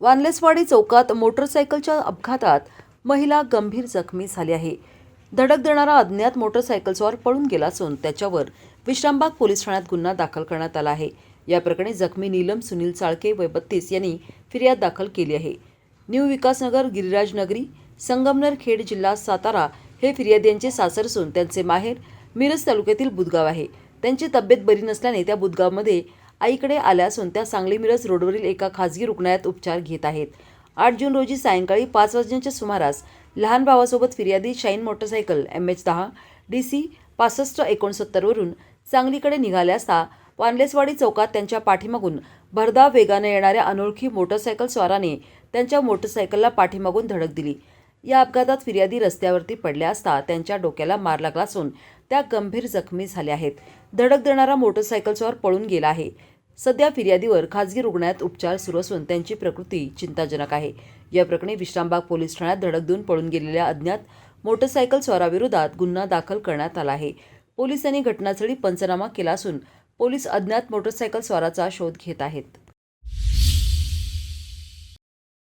वानलेसवाडी चौकात मोटरसायकलच्या अपघातात महिला गंभीर जखमी झाली आहे. धडक देणारा अज्ञात मोटरसायकलस्वार पळून गेला असून त्याच्यावर विश्रामबाग पोलीस ठाण्यात गुन्हा दाखल करण्यात आला आहे. या प्रकरणी जखमी नीलम सुनील चाळके वय बत्तीस यांनी फिर्याद दाखल केली आहे. न्यू विकासनगर गिरिराजनगरी संगमनेर खेड जिल्हा सातारा हे फिर्यादियांचे सासर असून त्यांचे माहेर मिरज तालुक्यातील बुदगाव आहे. त्यांची तब्येत बरी नसल्याने त्या बुदगावमध्ये आईकडे आल्या असून त्या सांगली मिरज रोडवरील एका खासगी रुग्णालयात उपचार घेत आहेत. आठ जून रोजी सायंकाळी पाच वाजण्याच्या सुमारास लहान भावासोबत फिर्यादी शाईन मोटरसायकल एम एच दहा डी सी पासष्ट एकोणसत्तरवरून सांगलीकडे निघाले असता वानलेसवाडी चौकात त्यांच्या पाठीमागून भरधाव वेगाने येणाऱ्या अनोळखी मोटरसायकल स्वाराने त्यांच्या मोटरसायकलला पाठीमागून धडक दिली. या अपघातात फिर्यादी रस्त्यावरती पडल्या असता त्यांच्या डोक्याला मार लागला असून त्या गंभीर जखमी झाल्या आहेत. धडक देणारा मोटरसायकलस्वार पळून गेला आहे. सध्या फिर्यादीवर खासगी रुग्णालयात उपचार सुरू असून त्यांची प्रकृती चिंताजनक आहे. या प्रकरणी विश्रामबाग पोलीस ठाण्यात धडक देऊन पळून गेलेल्या अज्ञात मोटरसायकल स्वाराविरोधात गुन्हा दाखल करण्यात आला आहे. पोलिसांनी घटनास्थळी पंचनामा केला असून पोलीस अज्ञात मोटरसायकल स्वाराचा शोध घेत आहेत.